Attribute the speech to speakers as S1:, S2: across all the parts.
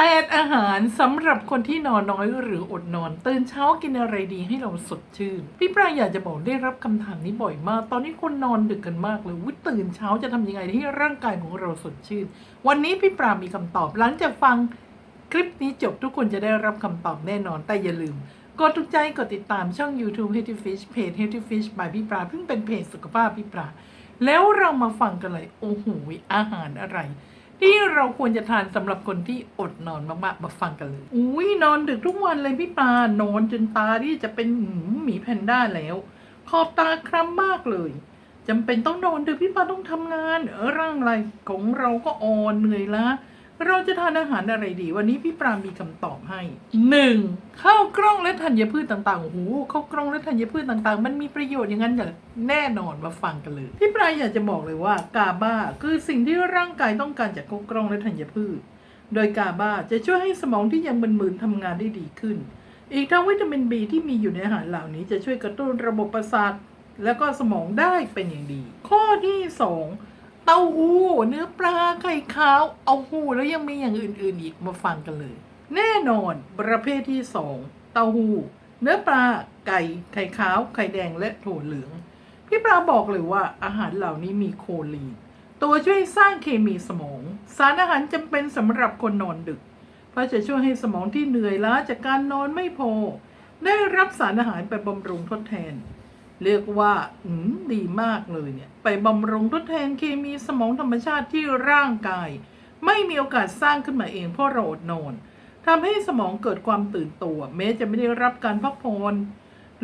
S1: แปดอาหารสำหรับคนที่นอนน้อยหรืออดนอน ตื่นเช้ากินอะไรดีให้เราสดชื่น พี่ปราอยากจะบอกได้รับคำถามนี้บ่อยมาก ตอนนี้คนนอนดึกกันมากเลยวิตื่นเช้าจะทำยังไงให้ร่างกายของเราสดชื่น วันนี้พี่ปรามีคำตอบหลังจากฟังคลิปนี้จบทุกคนจะได้รับคำตอบแน่นอนแต่อย่าลืมกดถูกใจกดติดตามช่อง YouTube Healthy Fish เพจ Healthy Fish by พี่ปราเพิ่งเป็นเพจสุขภาพพี่ปราแล้วเรามาฟังกันเลยโอ้โหอาหารอะไร ที่เราควรจะทานสำหรับคนที่อดนอนมากๆ มาฟังกันเลย อุ้ยนอนดึกทุกวันเลยพี่ปานอนจนตาที่จะเป็นหมีแพนด้าแล้ว ขอบตาคล้ำมากเลยจำเป็นต้องนอนดึกพี่ปาต้องทำงานเออร่างไรของเราก็อ่อนเหนื่อยล้า เราจะทานอาหารอะไรดีวันนี้พี่ปรามีคำตอบให้หนึ่งข้าวกล้องและธัญพืชต่างๆโอ้โหข้าวกล้องและธัญพืชต่างๆ มันมีประโยชน์อย่างนั้นเหรอแน่นอนมาฟังกันเลย พี่ปราอยากจะบอกเลยว่ากาบาคือสิ่งที่ร่างกายต้องการจากข้าวกล้องและธัญพืช โดยกาบาจะช่วยให้สมองที่ยังมึนๆทำงานได้ดีขึ้น อีกทั้งวิตามินบีที่มีอยู่ในอาหารเหล่านี้จะช่วยกระตุ้นระบบประสาทและก็สมองได้เป็นอย่างดี ข้อที่สอง เต้าหู้เนื้อปลาไข่ขาว เอาหูแล้วยังมีอย่างอื่นๆอีกมาฟังกันเลย แน่นอนประเภทที่สองเต้าหู้เนื้อปลาไก่ไข่ขาวไข่แดงและถั่วเหลือง พี่ปลาบอกเลยว่าอาหารเหล่านี้มีโคลีน ตัวช่วยสร้างเคมีสมอง สารอาหารจำเป็นสำหรับคนนอนดึก เพราะจะช่วยให้สมองที่เหนื่อยล้าจากการนอนไม่พอ ได้รับสารอาหารไปบำรุงทดแทน เรียกว่าอืมดีมากเลยเนี่ย ไปบำรุงทดแทนเคมีสมองธรรมชาติที่ร่างกาย ไม่มีโอกาสสร้างขึ้นมาเองเพราะเราอดนอนทำให้สมองเกิดความตื่นตัว แม้จะไม่ได้รับการพักผ่อน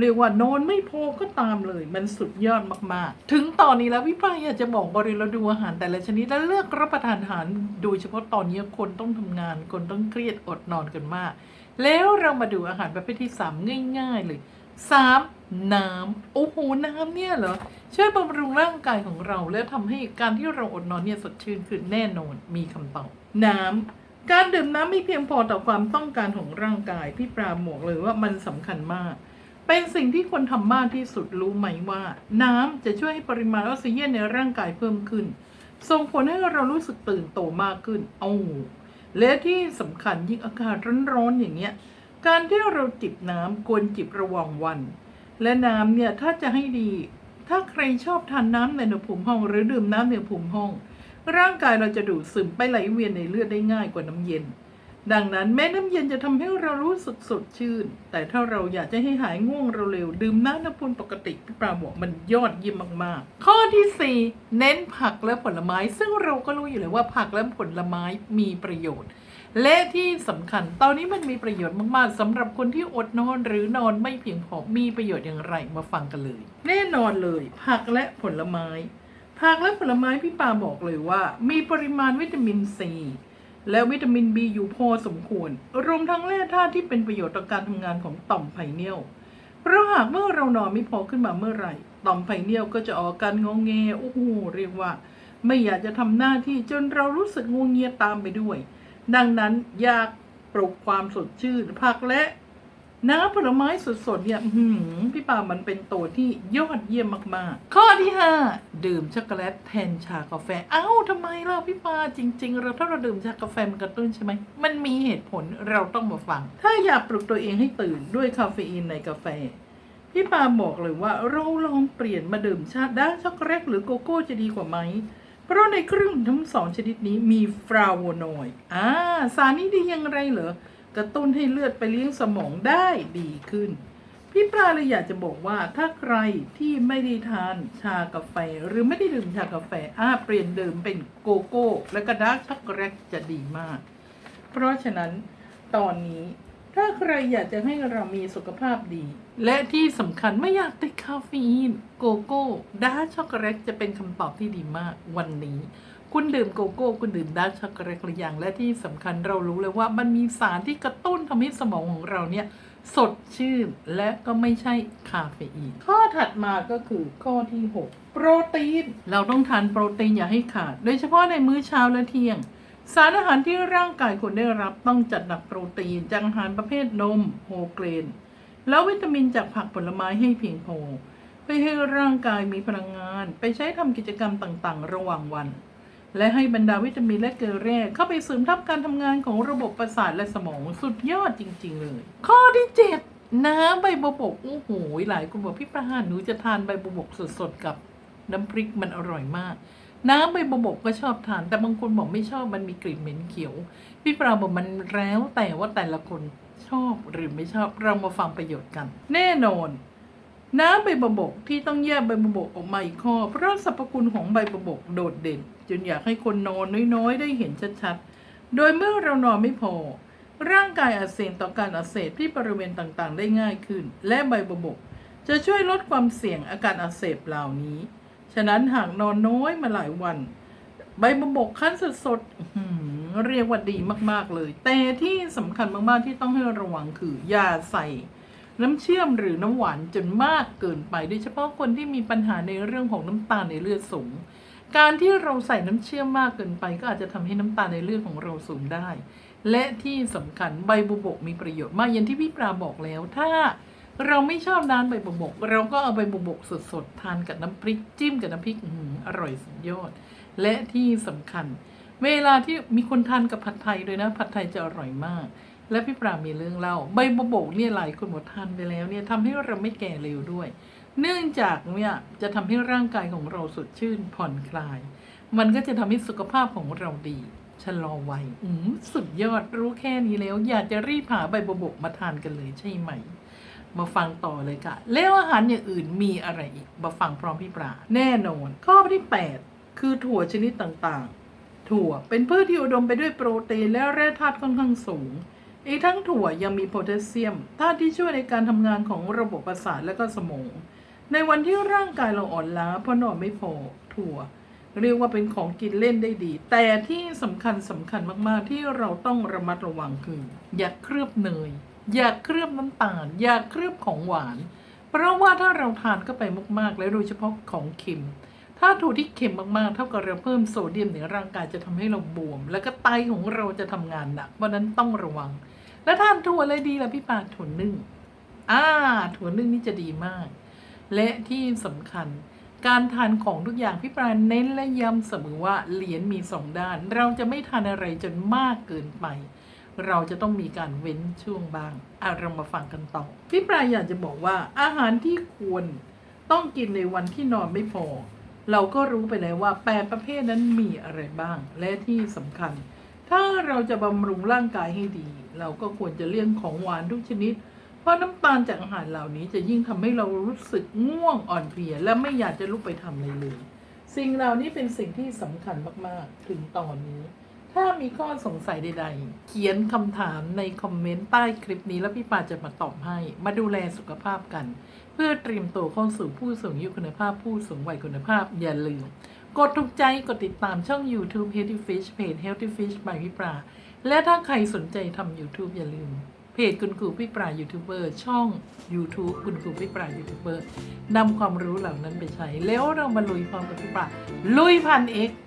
S1: เรียกว่านอนไม่พอก็ตามเลย มันสุดยอดมากๆ ถึงตอนนี้แล้วพี่ป้าอยากจะบอกบริเราดูอาหารแต่ละชนิดแล้วเลือกรับประทานอาหารโดยเฉพาะตอนนี้คนต้องทำงาน คนต้องเครียดอดนอนกันมาก แล้วเรามาดูอาหารประเภทที่สามง่าย ๆ เลยสาม น้ำโอ้โหน้ำเนี่ยเหรอช่วยบำรุงร่างกายของเรา และทำให้การที่เราอดนอนเนี่ยสดชื่นขึ้นแน่นอนมีคำตอบน้ำการดื่มน้ำไม่เพียงพอต่อความต้องการของร่างกายพี่ปราหมวกเลยว่ามันสำคัญมาก เป็นสิ่งที่คนทำมากที่สุดรู้ไหมว่า น้ำจะช่วยให้ปริมาณออกซิเจนในร่างกายเพิ่มขึ้นส่งผลให้เรารู้สึกตื่นโตมากขึ้นเอาและที่สำคัญยิ่งอากาศร้อนๆอย่างเงี้ยการที่เราจิบน้ำควรจิบระหว่างวัน และน้ำเนี่ยถ้าจะให้ดี ถ้าใครชอบทานน้ำในอุณหภูมิห้อง หรือดื่มน้ำในอุณหภูมิห้อง ร่างกายเราจะดูดซึมไปไหลเวียนในเลือดได้ง่ายกว่าน้ำเย็น ดังนั้นแม้น้ำเย็นจะทำให้เรารู้สึกสดชื่น แต่ถ้าเราอยากจะให้หายง่วงเร็วๆดื่มน้ำอุณหภูมิปกติพี่ปราบอกมันยอดเยี่ยมมากๆ ข้อที่ 4 เน้นผักและผลไม้ ซึ่งเราก็รู้อยู่แล้วว่าผักและผลไม้มีประโยชน์ และที่สำคัญ ตอนนี้มันมีประโยชน์มากๆสำหรับคนที่อดนอนหรือนอนไม่เพียงพอมีประโยชน์อย่างไรมาฟังกันเลย แน่นอนเลย ผักและผลไม้ ผักและผลไม้พี่ปาบอกเลยว่า มีปริมาณวิตามินซีและวิตามินบีอยู่พอสมควร รวมทั้งแร่ธาตุที่เป็นประโยชน์ต่อการทำงานของต่อมไพเนียลเพราะหากเมื่อเรานอนไม่พอขึ้นมาเมื่อไหร่ ต่อมไพเนียลก็จะออกการงองแงโอ้โหเรียกว่า ไม่อยากจะทำหน้าที่จนเรารู้สึกงวงเงียตามไปด้วย ดังนั้นอยากปลุกความสดชื่นผักและน้ำผลไม้สดๆเนี่ยหือพี่ปามันเป็นตัวที่ยอดเยี่ยมมากๆ ข้อที่ 5 ดื่มช็อกโกแลตแทนชากาแฟ เอ้าทำไมล่ะพี่ปาจริงๆ เราถ้าเราดื่มชากาแฟมันกระตุ้นใช่ไหม มันมีเหตุผลเราต้องมาฟัง ถ้าอยากปลุกตัวเองให้ตื่นด้วยคาเฟอีนในกาแฟ พี่ปาบอกเลยว่าเราลองเปลี่ยนมาดื่มชาด้านช็อกโกแลตหรือโกโก้จะดีกว่าไหม ราะในเครื่องทั้งสองชนิดนี้มีฟลาโวนอยด์อ่าสารนี้ดีอยังไรเหรอ กระตุ้นให้เลือดไปเลี้ยงสมองได้ดีขึ้น พี่ปลาเลยอยากจะบอกว่าถ้าใครที่ไม่ได้ทานชากาแฟ หรือไม่ได้ดื่มชากาแฟอ่าเปลี่ยนดื่มเป็นโกโก้ และก็ดาร์กช็อกโกแลตจะดีมาก เพราะฉะนั้นตอนนี้ ถ้าใครอยากจะให้เรามีสุขภาพดี และที่สำคัญไม่อยากติดคาเฟอีน โกโก้ดาร์กช็อกโกแลตจะเป็นคำตอบที่ดีมากวันนี้ คุณดื่มโกโก้ คุณดื่มดาร์กช็อกโกแลตหรือยังและที่สำคัญเรารู้เลยว่ามันมีสารที่กระตุ้นทำให้สมองของเราเนี่ย สดชื่นและก็ไม่ใช่คาเฟอีน ข้อถัดมาก็คือข้อที่ 6 โปรตีน เราต้องทานโปรตีนอย่าให้ขาด โดยเฉพาะในมื้อเช้าและเที่ยง สารอาหารที่ร่างกายควรได้รับต้องจัดหนักโปรตีนจากอาหารประเภทนมโฮเกรน แล้ววิตามินจากผักผลไม้ให้เพียงพอเพื่อให้ร่างกายมีพลังงาน ไปใช้ทำกิจกรรมต่างๆ ระหว่างวัน และให้บรรดาวิตามินและเกลือแร่เข้าไปเสริมทับการทำงานของระบบประสาทและสมองสุดยอดจริง ๆ เลย ข้อที่ 7 น้ำใบบัวบกโอ้โหหลายคนบอกพี่ประหารหนูจะทานใบบัวบกสดๆกับน้ำพริกมันอร่อยมาก น้ำใบบัวบกก็ชอบทาน แต่บางคนบอกไม่ชอบมันมีกลิ่นเหม็นเขียว พี่ปราบอกมันแล้วแต่ว่าแต่ละคนชอบหรือไม่ชอบเรามาฟังประโยชน์กัน แน่นอน น้ำใบบัวบกที่ต้องแยกใบบัวบกออกมาอีกข้อ เพราะสรรพคุณของใบบัวบกโดดเด่น จนอยากให้คนนอนน้อยๆ ได้เห็นชัดๆ โดยเมื่อเรานอนไม่พอ ร่างกายอาจเสี่ยงต่อการอักเสบที่บริเวณต่างๆ ได้ง่ายขึ้น และใบบัวบกจะช่วยลดความเสี่ยงอาการอักเสบเหล่านี้ ฉะนั้นหากนอนน้อยมาหลายวัน ใบบัวบกคั้นสดๆเรียกว่าดีมากๆเลย แต่ที่สำคัญมากๆที่ต้องให้ระวังคืออย่าใส่ น้ำเชื่อมหรือน้ำหวานจนมากเกินไป โดยเฉพาะคนที่มีปัญหาในเรื่องของน้ำตาลในเลือดสูง การที่เราใส่น้ำเชื่อมมากเกินไป ก็อาจจะทำให้น้ำตาลในเลือดของเราสูงได้ และที่สำคัญใบบุบกมีประโยชน์มากอย่างที่พี่ปลาบอกแล้วถ้า เราไม่ชอบน้ำใบบุบก เราก็เอาใบบุบกสดๆ ทานกับน้ำพริกจิ้มกับน้ำพริกออหืออร่อยสุดยอด และที่สำคัญ เวลาที่มีคนทานกับผัดไทยด้วยนะ ผัดไทยจะอร่อยมาก และพี่ปรามีเรื่องเล่า ใบบวบกเนี่ยหลายคนหมดทานไปแล้วเนี่ยทำให้เราไม่แก่เร็วด้วย เนื่องจากเนี่ยจะทำให้ร่างกายของเราสดชื่นผ่อนคลาย มันก็จะทำให้สุขภาพของเราดีชะลอวัยอืมสุดยอดรู้แค่นี้แล้ว อยากจะรีบหาใบบวบกมาทานกันเลยใช่ไหม มาฟังต่อเลยค่ะ แล้วอาหารอย่างอื่นมีอะไรอีก มาฟังพร้อมพี่ปราแน่นอน ข้อที่ 8 คือถั่วชนิดต่างๆ ถั่วเป็นพืชที่อุดมไปด้วยโปรตีนและแร่ธาตุค่อนข้างสูง อีกทั้งถั่วยังมีโพแทสเซียมธาตุที่ช่วยในการทำงานของระบบประสาทและก็สมอง ในวันที่ร่างกายเราอ่อนล้าเพราะนอนไม่พอถั่ว เรียกว่าเป็นของกินเล่นได้ดี แต่ที่สำคัญสำคัญมากๆที่เราต้องระมัดระวังคืออย่าเคลือบเนย อย่าเคลือบน้ำตาล อย่าเคลือบของหวาน เพราะว่าถ้าเราทานเข้าไปมากๆ และโดยเฉพาะของเค็ม ถ้าถั่วที่เค็มมากๆ เท่ากับเราเพิ่มโซเดียมในร่างกายจะทำให้เราบวม แล้วก็ไตของเราจะทำงานหนักเพราะนั้นต้องระวัง แล้วทานถั่วอะไรดีล่ะพี่ปาถั่วนึ่งอ่าถั่วนึ่งนี่จะดีมาก และที่สำคัญการทานของทุกอย่างพี่ปราเน้นและย้ำเสมอว่าเหรียญมีสองด้าน เราจะไม่ทานอะไรจนมากเกินไป เราจะต้องมีการเว้นช่วงบ้างอะเรามาฟังกันต่อพี่ปราอยากจะบอกว่าอาหารที่ควรต้องกินในวันที่นอนไม่พอ เราก็รู้ไปแล้วว่าแปดประเภทนั้นมีอะไรบ้าง และที่สำคัญ ถ้าเราจะบำรุงร่างกายให้ดี เราก็ควรจะเลี่ยงของหวานทุกชนิด เพราะน้ำตาลจากอาหารเหล่านี้จะยิ่งทำให้เรารู้สึกง่วงอ่อนเพลีย และไม่อยากจะลุกไปทำอะไรเลย สิ่งเหล่านี้เป็นสิ่งที่สำคัญมากๆ ถึงตอนนี้ ถ้ามีข้อสงสัยใดๆ เขียนคำถามในคอมเมนต์ใต้คลิปนี้แล้วพี่ปาจะมาตอบให้ มาดูแลสุขภาพกัน เพื่อเตรียมตัวเข้าสู่ผู้สูงอายุคุณภาพผู้สูงวัยคุณภาพ อย่าลืม กดถูกใจกดติดตามช่อง YouTube Healthy Fish เพจ Healthy Fish by พี่ปราและถ้าใครสนใจทำ YouTube อย่าลืม เพจคุณครูพี่ปรายูทูบเบอร์ช่อง YouTube คุณครูพี่ปรายูทูบเบอร์นำความรู้เหล่านั้นไปใช้ แล้วเรามาลุยพร้อมกับพี่ปราลุยพันเอ็ก